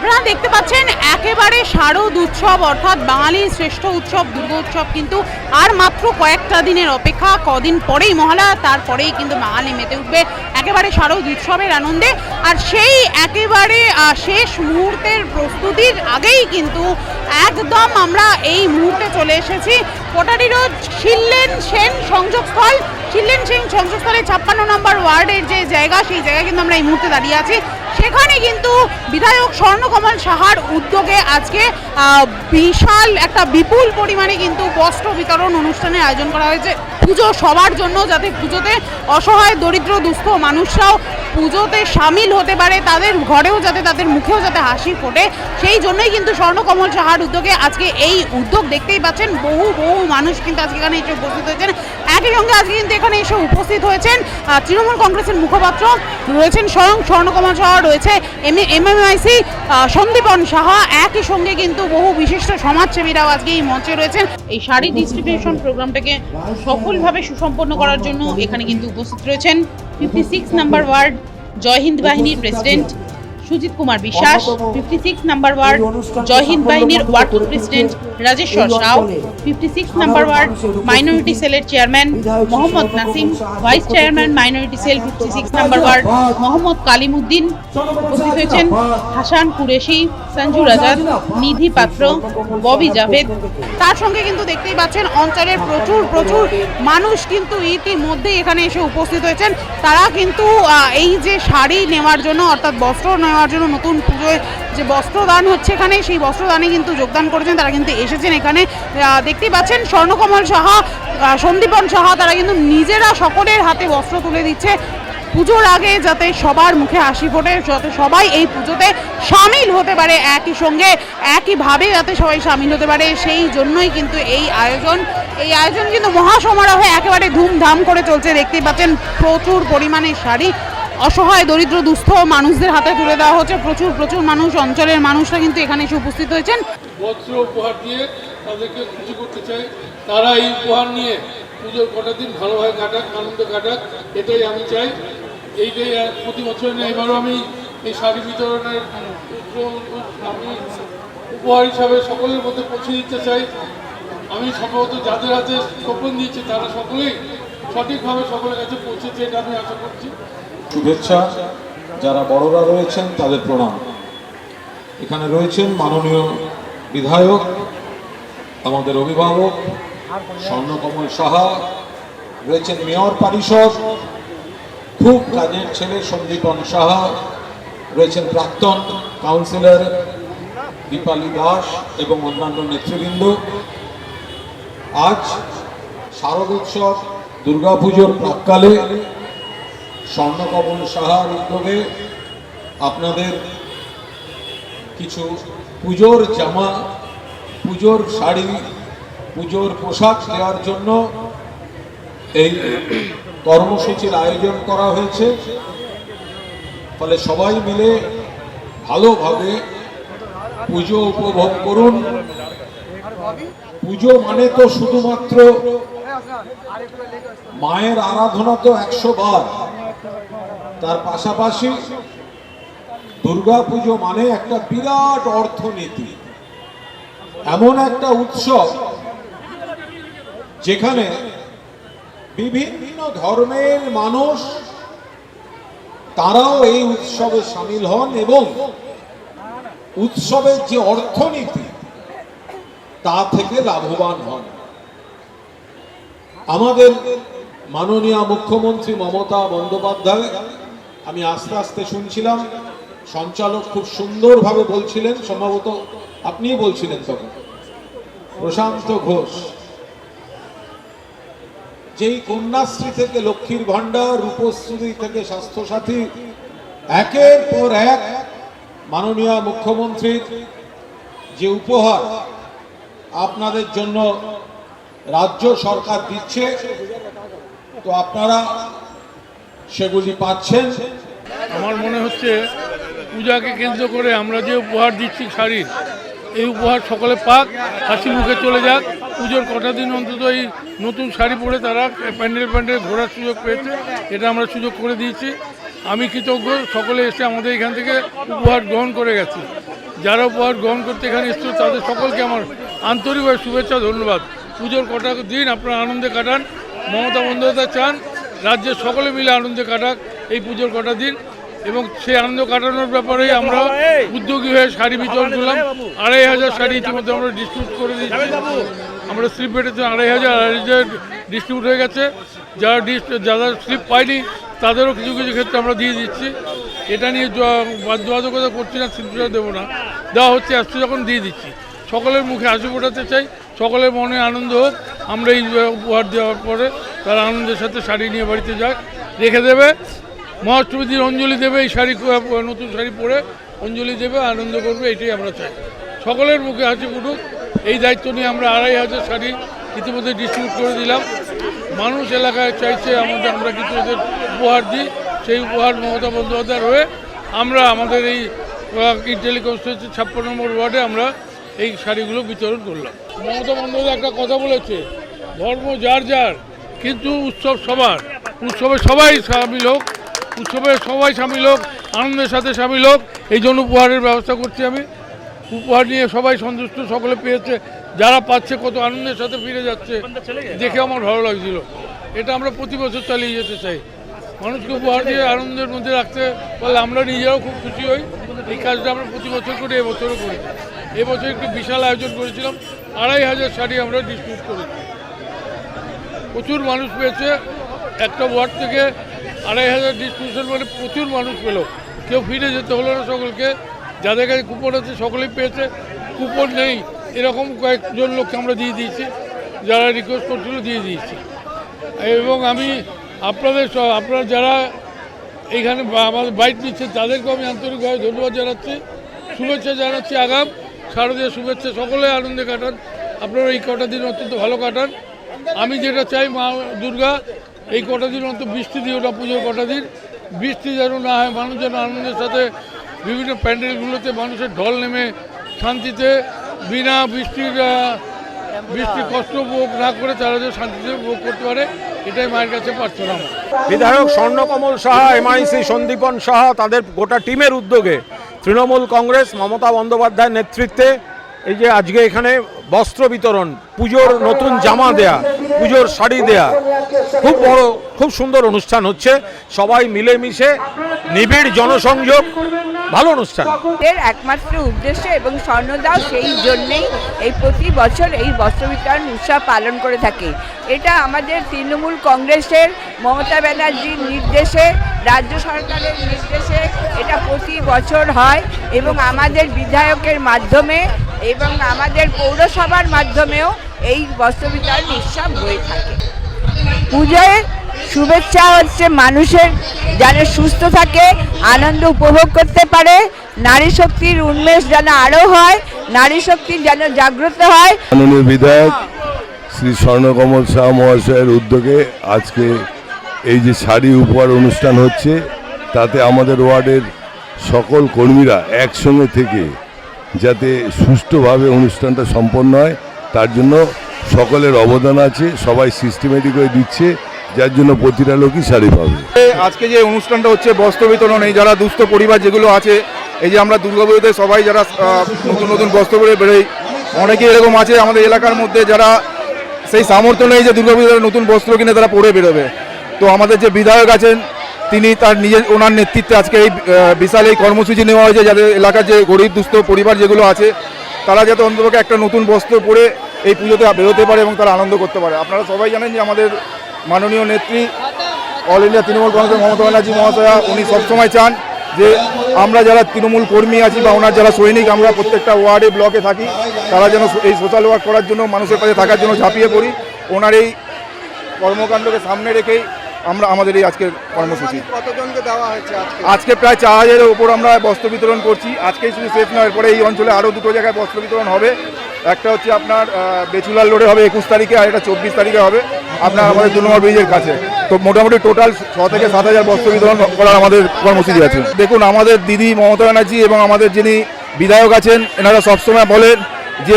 আপনারা দেখতে পাচ্ছেন, একেবারে শারদ উৎসব, অর্থাৎ বাঙালির শ্রেষ্ঠ উৎসব, দুর্গা উৎসব কিন্তু আর মাত্র কয়েকটা দিনের অপেক্ষা, কদিন পরেই মহালয়া, তারপরেই কিন্তু বাঙালি মেতে উঠবে একেবারে শারদ উৎসবের আনন্দে। আর সেই একেবারে শেষ মুহূর্তের প্রস্তুতির আগেই কিন্তু একদম আমরা এই মুহূর্তে চলে এসেছি। কোটারি রোড শিল্লেন সেন সংযোগস্থল শিল্লেন সেন সংযোগস্থলে ছাপ্পান্ন নম্বর ওয়ার্ডের যে জায়গা, সেই জায়গায় কিন্তু আমরা এই মুহূর্তে দাঁড়িয়ে আছি। সেখানে কিন্তু বিধায়ক স্বর্ণকমল সাহার উদ্যোগে আজকে বিশাল একটা বিপুল পরিমাণে কিন্তু বস্ত্র বিতরণ অনুষ্ঠানের আয়োজন করা হয়েছে। পুজো সবার জন্য যাতে পুজোতে অসহায়, দরিদ্র, দুঃস্থ মানুষরাও পুজোতে সামিল হতে পারে, তাদের ঘরেও যাতে, তাদের মুখেও যাতে হাসি ফোটে, সেই জন্যই কিন্তু স্বর্ণকমল সাহার উদ্যোগে আজকে এই উদ্যোগ দেখতেই পাচ্ছেন। বহু বহু মানুষ কিন্তু আজকে এখানে এসে উপস্থিত হয়েছেন। একই সঙ্গে আজকে কিন্তু এখানে এসে উপস্থিত হয়েছেন তৃণমূল কংগ্রেসের মুখপাত্র রয়েছেন স্বয়ং স্বর্ণকমল সাহা, রয়েছে এম, এমএমআইসি সন্দীপন সাহা। একই সঙ্গে কিন্তু বহু বিশিষ্ট সমাজসেবীরাও আজকে এই মঞ্চে রয়েছেন। এই শাড়ি ডিস্ট্রিবিউশন প্রোগ্রামটাকে সফলভাবে সুসম্পন্ন করার জন্য এখানে কিন্তু উপস্থিত রয়েছেন। Fifty six number ward Jai Hind বাহিনীর president Sujit Kumar Biswas fifty six number ward Jai Hind বাহিনীর working president Rajeshwar Shaw fifty six number ward minority সেলের chairman Mohammad Nasim vice chairman minority cell fifty six number ward Mohammad Kalimuddin উপস্থিত হয়েছেন হাসান কুরেশি সঞ্জু রাজাদ নিধি পাত্র ববি জাভেদ। তার সঙ্গে কিন্তু দেখতেই পাচ্ছেন অঞ্চলের প্রচুর প্রচুর মানুষ কিন্তু ইতিমধ্যেই এখানে এসে উপস্থিত হয়েছেন। তারা কিন্তু এই যে শাড়ি নেওয়ার জন্য অর্থাৎ বস্ত্র নেওয়ার জন্য নতুন পুজোয় যে বস্ত্রদান হচ্ছে এখানে সেই বস্ত্রদানে কিন্তু যোগদান করেছেন তারা কিন্তু এসেছেন এখানে। আহ, দেখতেই পাচ্ছেন স্বর্ণকমল সাহা সন্দীপন সাহা তারা কিন্তু নিজেরা সকলের হাতে বস্ত্র তুলে দিচ্ছে। পুজোর আগে যাতে সবার মুখে হাসি ফোটে যাতে সবাই এই পুজোতে সামিল হতে পারে একই সঙ্গে একইভাবে যাতে সবাই সামিল হতে পারে সেই জন্যই কিন্তু এই আয়োজন। এই আয়োজন কিন্তু মহাসমারোহে একেবারে ধুমধাম করে চলছে। দেখতেই পাচ্ছেন প্রচুর পরিমাণে শাড়ি অসহায়, দরিদ্র, দুস্থ মানুষদের হাতে তুলে দেওয়া হচ্ছে। প্রচুর প্রচুর মানুষ, অঞ্চলের মানুষরা কিন্তু এখানে এসে উপস্থিত হয়েছেন। বস্ত্র উপহার দিয়ে তাদেরকে খুশি করতে চাই তারা এই উপহার নিয়ে পুজোর কটা দিন ভালোভাবে কাটাক, আনন্দ কাটাক, এটাই আমি চাই। এইটাই প্রতি বছর নেই এবারও আমি এই শাড়ি বিতরণের উপহার হিসাবে সকলের মধ্যে পৌঁছে দিতে চাই। আমি সম্ভবত যাদের হাতে স্বপ্ন দিয়েছি, তারা সকলেই সঠিকভাবে সকলের কাছে পৌঁছেছে, এটা আমি আশা করছি। শুভেচ্ছা। যারা বড়রা রয়েছেন, তাদের প্রণাম। এখানে রয়েছেন মাননীয় বিধায়ক, আমাদের অভিভাবক, স্বর্ণকমল সাহা, রয়েছেন মেয়র পারিষদ, খুব কাজের ছেলে সন্দীপন সাহা, রয়েছেন প্রাক্তন কাউন্সিলর দীপালি দাস এবং অন্যান্য নেতৃবৃন্দ। আজ শারদ উৎসব, দুর্গাপুজোর প্রাককালে স্বর্ণকমল সাহার উদ্যোগে আপনাদের কিছু পুজোর জামা, পুজোর শাড়ি, পুজোর পোশাক দেওয়ার জন্য এই কর্মসূচির আয়োজন করা হয়েছে। ফলে সবাই মিলে ভালোভাবে পুজো উপভোগ করুন। পুজো মানে তো শুধুমাত্র মায়ের আরাধনা তো একশো বার। তার পাশাপাশি দুর্গাপুজো মানে একটা বিরাট অর্থনীতি। এমন একটা উৎসব যেখানে বিভিন্ন ধর্মের মানুষ, তারাও এই উৎসবে সামিল হন এবং উৎসবের যে অর্থনীতি, তা থেকে লাভবান হন। আমাদের মাননীয় মুখ্যমন্ত্রী মমতা বন্দ্যোপাধ্যায়, আমি আস্তে আস্তে শুনছিলাম, সঞ্চালক খুব সুন্দরভাবে বলছিলেন, সম্ভবত আপনিই বলছিলেন তখন। প্রশান্ত ঘোষ, যেই কন্যাশ্রী থেকে লক্ষ্মীর ভাণ্ডার, রূপশ্রী থেকে স্বাস্থ্যসাথী, একের পর এক মাননীয় মুখ্যমন্ত্রীর যে উপহার আপনাদের জন্য রাজ্য সরকার দিচ্ছে তো আপনারা সেগুলি পাচ্ছেন। আমার মনে হচ্ছে পূজাকে কেন্দ্র করে আমরা যে উপহার দিচ্ছি শাড়ির এই উপহার সকলে পাক, হাসি মুখে চলে যাক। পুজোর কটা দিন অন্তত এই নতুন শাড়ি পরে তারা প্যান্ডেল প্যান্ডেল ঘোরার সুযোগ পেয়েছে, এটা আমরা সুযোগ করে দিয়েছি। আমি কৃতজ্ঞ, সকলে এসে আমাদের এখান থেকে উপহার গ্রহণ করে গেছে। যারা উপহার গ্রহণ করতে এখানে এসেছিল তাদের সকলকে আমার আন্তরিকভাবে শুভেচ্ছা, ধন্যবাদ। পুজোর কটা দিন আপনারা আনন্দে কাটান মমতা বন্দ্যোপাধ্যায় চান রাজ্যের সকলে মিলে আনন্দে কাটাক এই পুজোর কটা দিন। এবং সেই আনন্দ কাটানোর ব্যাপারে আমরা উদ্যোগী হয়ে শাড়ি বিতরণ করলাম। আড়াই হাজার শাড়ি ইতিমধ্যে আমরা ডিস্ট্রিবিউট করে দিচ্ছি আমরা স্লিপ পেটেছে আড়াই হাজার আড়াই হাজার ডিস্ট্রিবিউট হয়ে গেছে। যারা যারা স্লিপ পায়নি তাদেরও কিছু কিছু ক্ষেত্রে আমরা দিয়ে দিচ্ছি। এটা নিয়ে বাধ্যবাধকতা করছি না স্লিপটা দেবো না। দেওয়া হচ্ছে আসছে যখন দিয়ে দিচ্ছি। সকলের মুখে হাসি ফোটাতে চাই সকলের মনে আনন্দ হোক। আমরা এই উপহার দেওয়ার পরে তারা আনন্দের সাথে শাড়ি নিয়ে বাড়িতে যাক রেখে দেবে। মহাষ্টমী দিন অঞ্জলি দেবে এই শাড়ি, নতুন শাড়ি পরে অঞ্জলি দেবে, আনন্দ করবে, এটাই আমরা চাই। সকলের মুখে হাসি ফুটুক, এই দায়িত্ব নিয়ে আমরা আড়াই হাজার শাড়ি ইতিমধ্যে ডিস্ট্রিবিউট করে দিলাম। মানুষ এলাকায় চাইছে আমাদের, আমরা কিছু ওদের উপহার দিই। সেই উপহার মমতা বন্দ্যোপাধ্যায়ের হয়ে আমরা আমাদের এই টেলিকনস্টিটিউশন ছাপ্পান্ন নম্বর ওয়ার্ডে আমরা এই শাড়িগুলো বিতরণ করলাম। মমতা বন্দ্যোপাধ্যায় একটা কথা বলেছে ধর্ম যার যার, কিন্তু উৎসব সবার। উৎসবে সবাই সামিল হোক, উৎসবে সবাই সামিল হোক, আনন্দের সাথে সামিল হোক, এই জন্য উপহারের ব্যবস্থা করছি আমি। উপহার নিয়ে সবাই সন্তুষ্ট, সকলে পেয়েছে, যারা পাচ্ছে কত আনন্দের সাথে ফিরে যাচ্ছে, দেখে আমার ভালো লাগছিল। এটা আমরা প্রতি বছর চালিয়ে যেতে চাই। মানুষকে উপহার দিয়ে আনন্দের মধ্যে রাখতে পারলে আমরা নিজেরাও খুব খুশি হই। এই কাজটা আমরা প্রতি বছর করি এবছরও করি এবছর একটু বিশাল আয়োজন করেছিলাম। আড়াই হাজার শাড়ি আমরা ডিস্ট্রিবিউট করেছি। প্রচুর মানুষ পেয়েছে। একটা ওয়ার্ড থেকে আড়াই হাজার ডিস্ট্রিবিউশন মানে প্রচুর মানুষ পেল। কেউ ফিরে যেতে হলো না সকলকে। যাদের কাছে কুপন আছে সকলেই পেয়েছে। কুপন নেই। এরকম কয়েকজন লোককে আমরা দিয়ে দিয়েছি। যারা রিকোয়েস্ট করছিল দিয়ে দিয়েছি। এবং আমি আপনাদের আপনারা যারা এইখানে আমাদের বাইক নিচ্ছে তাদেরকেও আমি আন্তরিকভাবে ধন্যবাদ জানাচ্ছি। শুভেচ্ছা জানাচ্ছি। আগাম শারদীয় শুভেচ্ছা। সকলে আনন্দে কাটান। আপনারা এই কটা দিন অত্যন্ত ভালো কাটান। আমি যেটা চাই মা দুর্গা, এই কটা দিন অন্তত বৃষ্টি দিও না পুজোর কটা দিন। বৃষ্টি যেন না হয় মানুষ যেন আনন্দের সাথে বিভিন্ন প্যান্ডেলগুলোতে মানুষের ঢল নেমে শান্তিতে, বিনা বৃষ্টির বৃষ্টির কষ্ট ভোগ না করে তারা যে শান্তিতে ভোগ করতে পারে, এটাই মায়ের কাছে প্রার্থনা বিধায়ক স্বর্ণকমল সাহা, এমআইসি সন্দীপন সাহা, তাদের গোটা টিমের উদ্যোগে তৃণমূল কংগ্রেস, মমতা বন্দ্যোপাধ্যায়ের নেতৃত্বে এই যে আজকে এখানে বস্ত্র বিতরণ, পুজোর নতুন জামা দেয়া, পুজোর শাড়ি দেয়া, খুব বড়, খুব সুন্দর অনুষ্ঠান হচ্ছে। সবাই মিলেমিশে নিবিড় জনসংযোগ, ভালো অনুষ্ঠান। এর একমাত্র উদ্দেশ্য এবং স্বর্ণদাও সেই জন্যেই এই প্রতি বছর এই বস্ত্র বিতরণ উৎসব পালন করে থাকে। এটা আমাদের তৃণমূল কংগ্রেসের মমতা ব্যানার্জির নির্দেশে রাজ্য সরকারের নির্দেশে এটা প্রতি বছর হয় এবং আমাদের বিধায়কের মাধ্যমে এবং আমাদের পৌরসভার মাধ্যমেও এই বস্ত্র বিতরণ উৎসব হয়ে থাকে। পুজোয় শুভেচ্ছা হচ্ছে মানুষের যেন সুস্থ থাকে, আনন্দ উপভোগ করতে পারে, নারী শক্তির উন্মেষ যেন আরও হয়, নারী শক্তি যেন জাগ্রত হয়। মাননীয় বিধায়ক শ্রী স্বর্ণকমল শাহ মহাশয়ের উদ্যোগে আজকে এই যে শাড়ি উপহার অনুষ্ঠান হচ্ছে, তাতে আমাদের ওয়ার্ডের সকল কর্মীরা একসঙ্গে থেকে যাতে সুষ্ঠুভাবে অনুষ্ঠানটা সম্পন্ন হয়, তার জন্য সকলের অবদান আছে, সবাই সিস্টেমেটিক হয়ে দিচ্ছে, যার জন্য প্রতিটা লোকই শাড়ি পাবে। আজকে যে অনুষ্ঠানটা হচ্ছে বস্ত্র বিতরণ, এই যারা দুস্থ পরিবার যেগুলো আছে, এই যে আমরা দুর্গাপুজোতে সবাই যারা নতুন নতুন বস্ত্র পরে বেরোই অনেকে এরকম আছে আমাদের এলাকার মধ্যে যারা সেই সামর্থ্য নেই যে দুর্গাপুজোতে নতুন বস্ত্র কিনে তারা পরে বেরোবে। তো আমাদের যে বিধায়ক আছেন, তিনি তার নিজের, ওনার নেতৃত্বে আজকে এই বিশাল এই কর্মসূচি নেওয়া হয়েছে যাদের এলাকার যে গরিব, দুস্থ পরিবার যেগুলো আছে, তারা যাতে অন্তপক্ষে একটা নতুন বস্ত্র পরে এই পুজোতে বেরোতে পারে এবং তারা আনন্দ করতে পারে। আপনারা সবাই জানেন যে আমাদের মাননীয় নেত্রী, অল ইন্ডিয়া তৃণমূল কংগ্রেসের মমতা ব্যানার্জি মহাশয়া, উনি সবসময় চান যে আমরা যারা তৃণমূল কর্মী আছি বা ওনার যারা সৈনিক, আমরা প্রত্যেকটা ওয়ার্ডে ব্লকে থাকি, তারা যেন এই সোশ্যাল ওয়ার্ক করার জন্য, মানুষের কাছে থাকার জন্য ঝাঁপিয়ে পড়ি। ওনার এই কর্মকাণ্ডকে সামনে রেখেই আমরা আমাদের এই আজকের কর্মসূচি। হয়েছে আজকে? প্রায় চার হাজারের ওপর আমরা বস্ত্র বিতরণ করছি। আজকেই শুধু শেষ নয় এরপরে এই অঞ্চলে আরও দুটো জায়গায় বস্ত্র বিতরণ হবে। একটা হচ্ছে আপনার বেচুলাল রোডে হবে একুশ তারিখে আর একটা চব্বিশ তারিখে হবে। আপনার আমাদের দু নম্বর ব্রিজের কাছে। তো মোটামুটি টোটাল ছ থেকে সাত হাজার বস্ত্র বিতরণ করার আমাদের কর্মসূচি আছে। দেখুন আমাদের দিদি মমতা ব্যানার্জি এবং আমাদের যিনি বিধায়ক আছেন এনারা সবসময় বলেন যে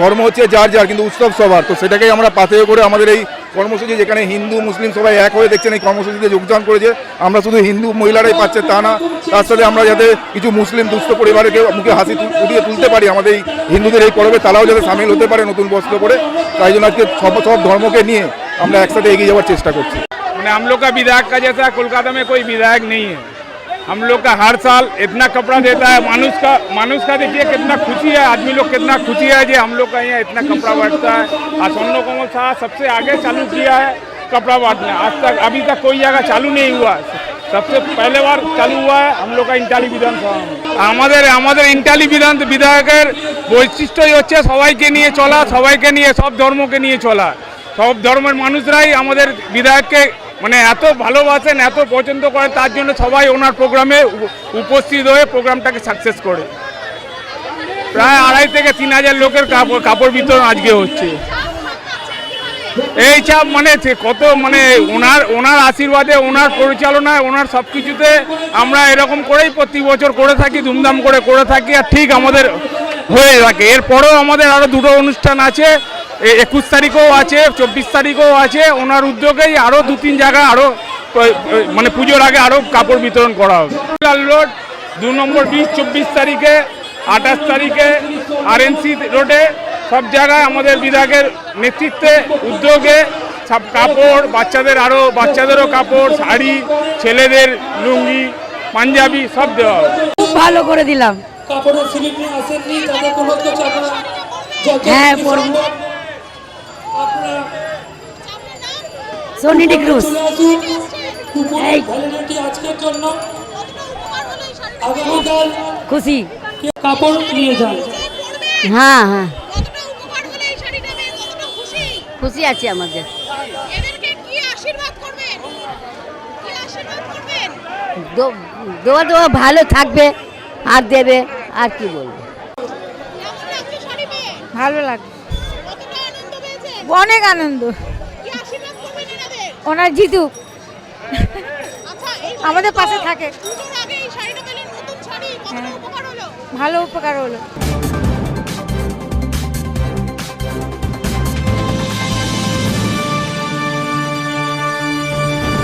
ধর্ম হচ্ছে যার যার, কিন্তু উৎসব সবার। তো সেটাকেই আমরা পাথেয় করে আমাদের এই কর্মসূচি, যেখানে হিন্দু, মুসলিম সবাই এক হয়ে দেখছেন এই কর্মসূচিতে যোগদান করেছে, আমরা শুধু হিন্দু মহিলারাই পাচ্ছে তা না, তার সাথে আমরা যাতে কিছু মুসলিম দুঃস্থ পরিবারকে মুখে হাসি উঠিয়ে তুলতে পারি, আমাদের এই হিন্দুদের এই পর্বে, তারাও যাতে সামিল হতে পারে নতুন বস্ত্র করে তাই জন্য আজকে সব সব ধর্মকে নিয়ে আমরা একসাথে এগিয়ে যাওয়ার চেষ্টা করছি। মানে আমলোকা বিধায়ক কাজে কলকাতা মে কই বিধায়ক নেই हम लोग का हर साल इतना कपड़ा देता है मानुष का मानुष का देखिए कितना खुशी है आदमी लोग कितना खुशी है जी हम लोग का यहाँ इतना कपड़ा बांटता है और स्वर्ण कमल शाह सबसे आगे चालू किया है कपड़ा बांटना आज तक अभी तक कोई जगह चालू नहीं हुआ सबसे पहले बार चालू हुआ है हम लोग का इंटाली বিধানসভা আমাদের আমাদের ইন্টালি বিধান বিধায়কের বৈশিষ্ট্যই হচ্ছে সবাইকে নিয়ে চলা সবাইকে নিয়ে সব ধর্মকে নিয়ে চলা সব ধর্মের মানুষরাই আমাদের বিধায়ককে মানে এত ভালোবাসেন, এত পছন্দ করেন, তার জন্য সবাই ওনার প্রোগ্রামে উপ- উপস্থিত হয়ে প্রোগ্রামটাকে সাকসেস করে। প্রায় আড়াই থেকে তিন হাজার লোকের কাপড় কাপড় বিতরণ আজকে হচ্ছে। এই চাপ মানে কত মানে ওনার ওনার আশীর্বাদে, ওনার পরিচালনায়, ওনার সব কিছুতে আমরা এরকম করেই প্রতি বছর করে থাকি, ধুমধাম করে করে থাকি, আর ঠিক আমাদের হয়ে থাকে। এরপরেও আমাদের আরও দুটো অনুষ্ঠান আছে। একুশ তারিখেও আছে চব্বিশ তারিখেও আছে। ওনার উদ্যোগেই আরও দু তিন জায়গায় আরও মানে পুজোর আগে আরও কাপড় বিতরণ করা হবে। লাল রোড দু নম্বর বিশ চব্বিশ তারিখে আঠাশ তারিখে আরএনসি রোডে সব জায়গায় আমাদের বিধায়কের নেতৃত্বে উদ্যোগে সব কাপড় বাচ্চাদের আরও বাচ্চাদেরও কাপড় শাড়ি ছেলেদের লুঙ্গি পাঞ্জাবি সব দেওয়া হবে। খুব ভালো করে দিলাম। কাপড়ের আসেননি হ্যাঁ, জন্য আগামীকাল খুশি। কাপড় নিয়ে যান হ্যাঁ হ্যাঁ। খুশি? আছি আমাদের। দোয়া দোয়া ভালো থাকবে আর দেবে আর কি বলব। ভালো লাগে অনেক আনন্দ। ওনার জিতুক আমাদের পাশে থাকে। ভালো উপকার হলো।